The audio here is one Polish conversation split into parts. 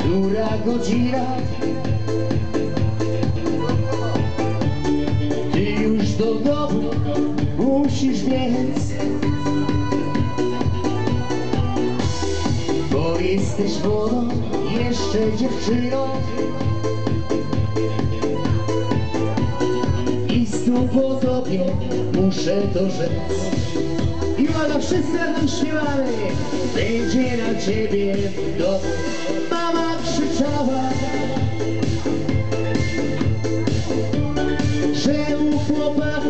Która godzina? Ty już do domu musisz biec. Bo jesteś młodą, jeszcze dziewczyną. I znów po tobie muszę to rzec wszyscy razem śpiewamy Będzie na ciebie w domu Mama krzyczała. Że u chłopaka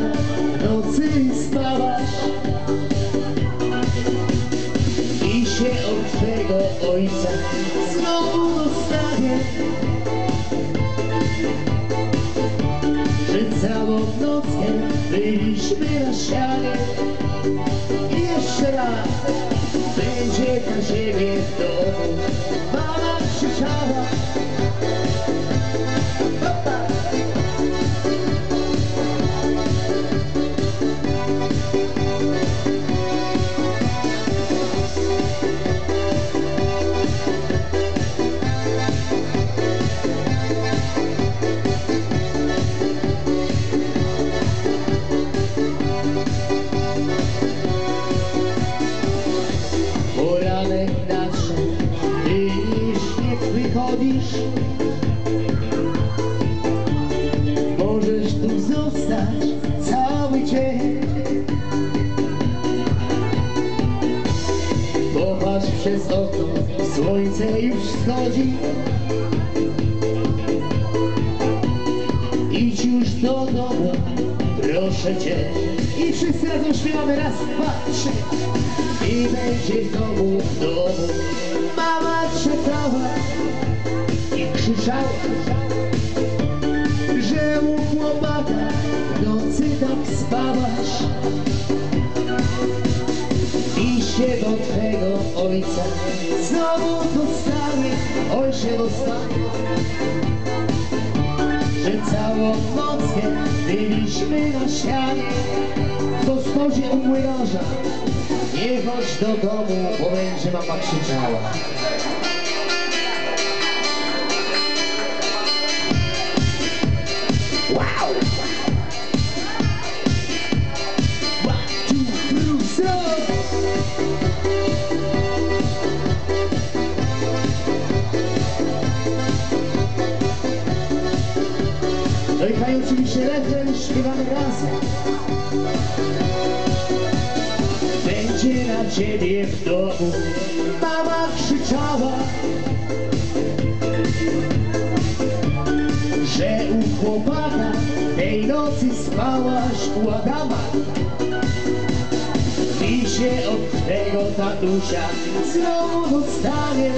nocy spałaś? I się od twego ojca znowu dostaję Że całą nockę byliśmy na ścianie jeszcze raz będzie na ziemię w Możesz tu zostać cały dzień. Popatrz przez okno, słońce już wschodzi. Idź już do domu, proszę cię. I wszyscy razem śpiewamy raz, dwa, trzy. I będzie znowu w domu. Mama czekała i krzyczała się do twego ojca? Znowu dostanie Oj się dostanie że całą nockę byliśmy na ścianie. Gospodzie u młynarza. Nie chodź do domu, bo będzie mama krzyczała No i oczywiście refren śpiewamy razem. Będzie na ciebie w domu. Mama krzyczała Że u chłopaka tej nocy spałaś u Adama. I się od tego tatusia znowu dostanie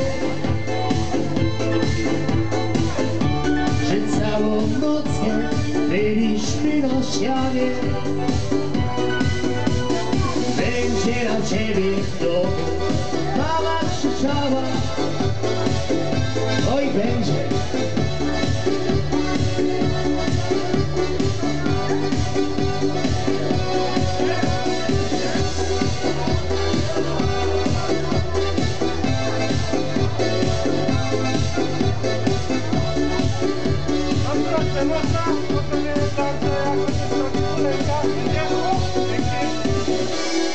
byliśmy na ścianie. Będzie na ciebie w domu, mama krzyczała,